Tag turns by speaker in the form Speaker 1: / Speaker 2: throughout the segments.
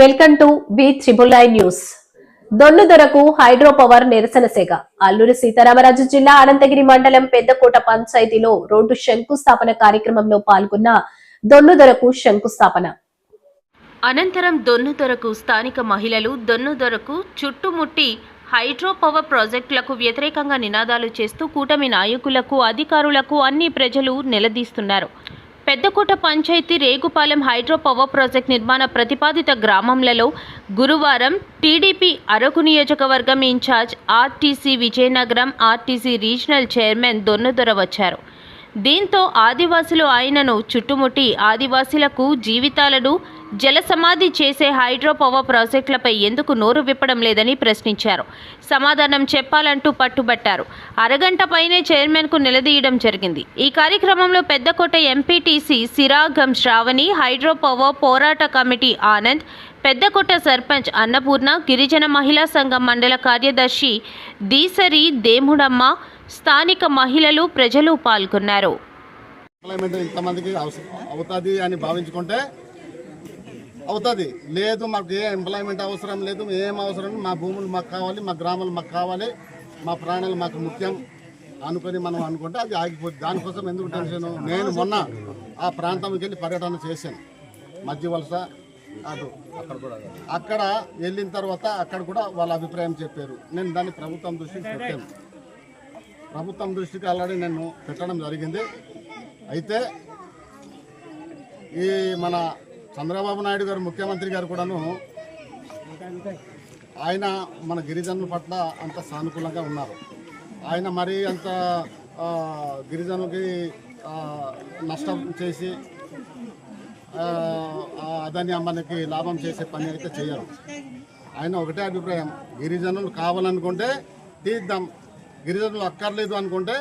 Speaker 1: Welcome to B triple I news. దొన్నుదొరకు hydro power నిరసన శాఖ అల్లూరి సీతారామరాజు జిల్లా అనంతగిరి మండలం పెద్దకోట పంచాయతీలో రోడ్డు శంకుస్థాపన కార్యక్రమంలో పాల్గొన్న దొన్నుదొరకు శంకుస్థాపన.
Speaker 2: అనంతరం దొన్నుదొరకు స్థానిక మహిళలు దొన్నుదొరకు చుట్టుముట్టి హైడ్రో పవర్ ప్రాజెక్టులకు వ్యతిరేకంగా నినాదాలు చేస్తూ కూటమి నాయకులకు అధికారులకు అన్ని ప్రజలు నిలదీస్తున్నారు. Peddakota panchayat Regupalem hydro power project నిర్మాణ ప్రతిపాదిత గ్రామంలలో గురువారం టీడీపీ అరకు నియోజకవర్గం incharge RTC Vizianagaram RTC regional chairman Donnadora వచ్చారు. దీంతో ఆదివాసులు ఆయనను చుట్టుముట్టి ఆదివాసులకు జీవితాలను జలసమాధి చేసే హైడ్రో పవర్ ప్రాజెక్టులపై ఎందుకు నోరు విప్పడం లేదని ప్రశ్నించారు. సమాధానం చెప్పాలంటూ పట్టుబట్టారు. అరగంట పైనే చైర్మన్కు నిలదీయడం జరిగింది. ఈ కార్యక్రమంలో Peddakota MPTC Siragam Sravani hydro power పోరాట కమిటీ ఆనంద్ పెద్దకోట సర్పంచ్ అన్నపూర్ణ గిరిజన మహిళా సంఘం మండల కార్యదర్శి దీసరి దేముడమ్మ స్థానిక మహిళలు ప్రజలు పాల్గొన్నారు.
Speaker 3: ఇంతమందికి అవుతుంది అని భావించుకుంటే అవుతుంది. లేదు మాకు ఏ ఎంప్లాయ్మెంట్ అవసరం లేదు ఏం అవసరం మా భూములు మాకు కావాలి మా గ్రామాలు మాకు కావాలి మా ప్రాణాలు మాకు ముఖ్యం అనుకొని మనం అనుకుంటే అది ఆగిపోతుంది దానికోసం ఎందుకు టెన్షన్? నేను మొన్న ఆ ప్రాంతంకి వెళ్ళి పర్యటన చేశాను. మధ్య వలస అటు. అక్కడ కూడా అక్కడ వెళ్ళిన తర్వాత అక్కడ కూడా వాళ్ళ అభిప్రాయం చెప్పారు. నేను దాన్ని ప్రభుత్వం దృష్టికి పెట్టాను. ప్రభుత్వం దృష్టికి ఆల్రెడీ నేను పెట్టడం జరిగింది. అయితే ఈ మన చంద్రబాబు నాయుడు గారు ముఖ్యమంత్రి గారు కూడాను ఆయన మన గిరిజనుల పట్ల అంత సానుకూలంగా ఉన్నారు. ఆయన మరీ అంత గిరిజనులకి నష్టం చేసి అదని అమ్మనికి లాభం చేసే పని అయితే చేయరు. ఆయన ఒకటే అభిప్రాయం గిరిజనులు కావాలనుకుంటే తీద్దాం గిరిజనులు అక్కర్లేదు అనుకుంటే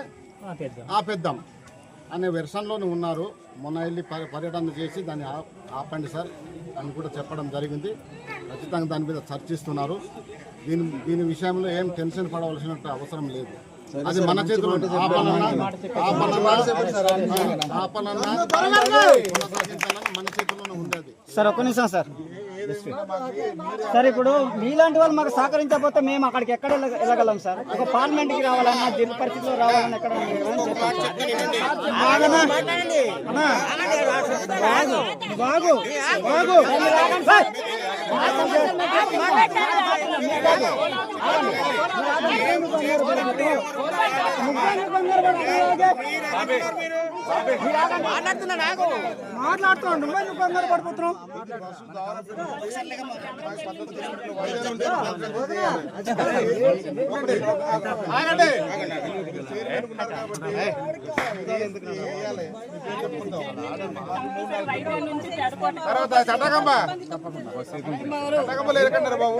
Speaker 3: ఆపేద్దాం. అనే వెర్షన్లోనే ఉన్నారు. మొన్న వెళ్ళి పర్య- పర్యటన చేసి దాన్ని ఆ- ఆపండి సార్ అని కూడా చెప్పడం జరిగింది. ఖచ్చితంగా దాని మీద చర్చిస్తున్నారు. దీని దీని విషయంలో ఏం టెన్షన్ పడవలసిన అవసరం లేదు. అది మన చేతిలో మన చేతిలోనే ఉండేది.
Speaker 4: సార్ ఒక్క నిమిషం సార్. సార్ ఇప్పుడు మీలాంటి వాళ్ళు మాకు సహకరించకపోతే మేము అక్కడికి ఎక్కడ వెళ్ళ- వెళ్ళగలం సార్ ఒక పార్లమెంట్కి రావాలన్నా జిల్లా పరిస్థితిలో రావాలన్నా ఎక్కడ బాగు బాగు సార్! మాట్లాడుతున్నావు పడిపోతున్నావు
Speaker 3: తర్వాత చట్టకంబ చట్టకంబ బాబు బాబు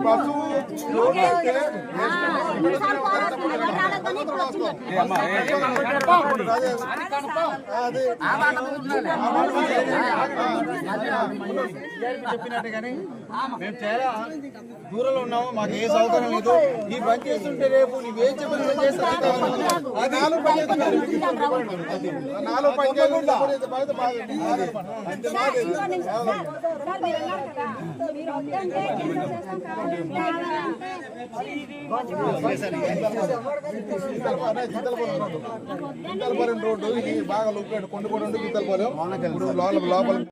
Speaker 3: బస్సు లోడ్
Speaker 4: మేము చాలా దూరంలో ఉన్నాము మాకు ఏ సౌకర్యం లేదు ఈ పని చేస్తుంటే రేపు నువ్వేం చెప్పిన చేస్తా
Speaker 3: అది రోడ్డు బాగా లుక్ కొండపోవడం గీతలపాలెం ఇప్పుడు లోపల లోపల